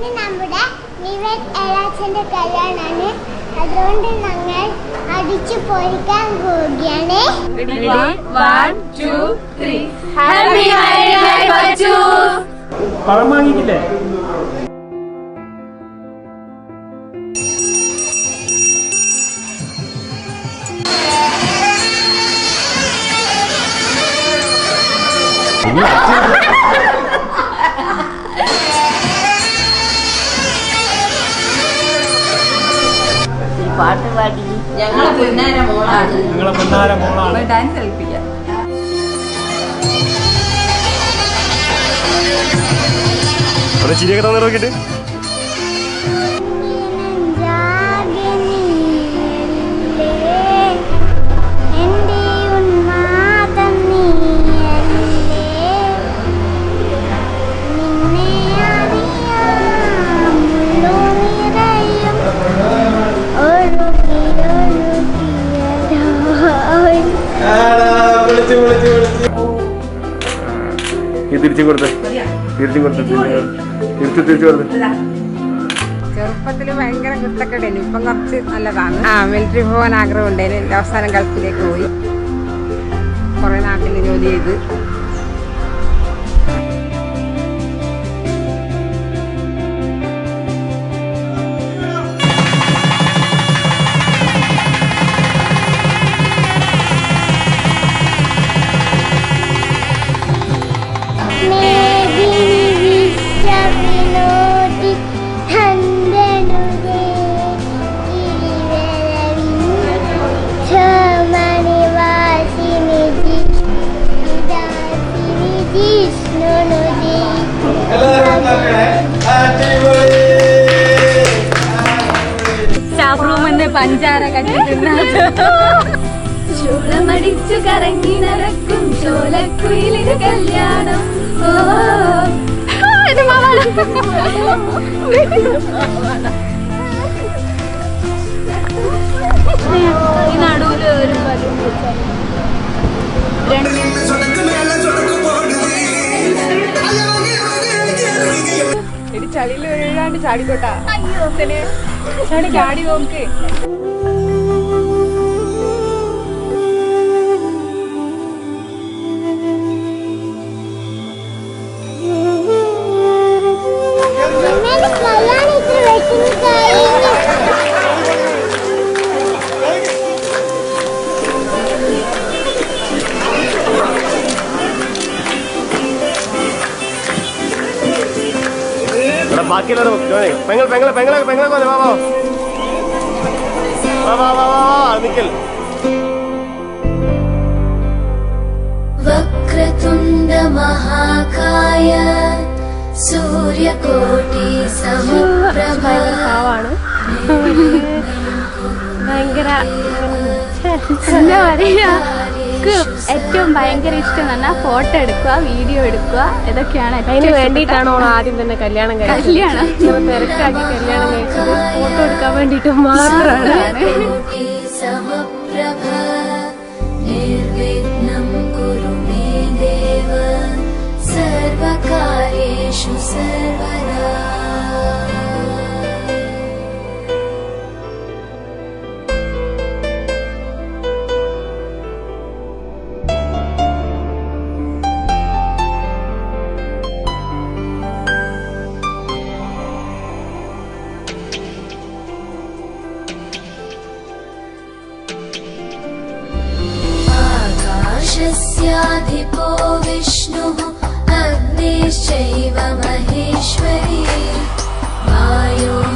ഇന്ന് നമ്മുടെ നിവൻ ഏഴാച്ചന്റെ കല്യാണമാണ് അതുകൊണ്ട് ഞങ്ങൾ അടിച്ചു പൊരിക്കാൻ പോവുകയാണ്. പഴം വാങ്ങിക്കില്ലേ? പാട്ട് പാടി ഞങ്ങളെ പൊന്നാര മോളാണ്. നിങ്ങളെ പൊന്നാര മോളാണ്. ഡാൻസ് കളിപ്പിക്കാം. ചിരിയൊക്കെ തന്നെ നോക്കിയിട്ട്. ഈ തിരിച്ചു കൊടുത്ത്. തിരിച്ചു കൊടുത്ത് തിരിച്ചു തിരിച്ചു കൊടുത്ത്. ചെറുപ്പത്തിൽ ഭയങ്കര കുത്തക്കെടേനു ഇപ്പം കുറച്ച് നല്ലതാണ്. ആ മിലിറ്ററി പോകാൻ ആഗ്രഹം ഉണ്ടായിരുന്നു അവസാനം ഗൾഫിലേക്ക് പോയി. കൊറേ നാട്ടിൽ ജോലി ചെയ്ത്. റൂമിന്റെ പഞ്ചാര ചോളമടിച്ചു കറങ്ങി നടക്കും ചോലക്കുയിലിന് കല്യാണം. ഈ നടുവിൽ ഒരു ബലൂൺ വീഴാണ്ട് ചാടിക്കോട്ടാ. ചാടി നോക്കേ നോക്ക്. ബാക്കിയുള്ളവരെ പെങ്ങൾ പെങ്ങളെ പെങ്ങളെ പെങ്ങളെ പോലെ വാ വാ. വാ വാ നിക്കൽ. വക്രതുണ്ട മഹാകായ സൂര്യകോടി സമപ്രഭ. ഭയങ്കര എന്താ പറയാ ഏറ്റവും ഭയങ്കര ഇഷ്ടം എന്ന് ഫോട്ടോ എടുക്കുക വീഡിയോ എടുക്കുക. ഇതൊക്കെയാണ് അതിന് വേണ്ടിയിട്ടാണ് ഓൾ ആദ്യം തന്നെ കല്യാണം കല്യാണം. തിരക്കാക്കി കല്യാണം കഴിച്ചത്. ഫോട്ടോ എടുക്കാൻ വേണ്ടിട്ട് മാത്രമാണ്. സർവകാര്യേഷു സർ आकाशस्याधिपो विष्णुः अग्निश्चैव महेश्वरी। वायो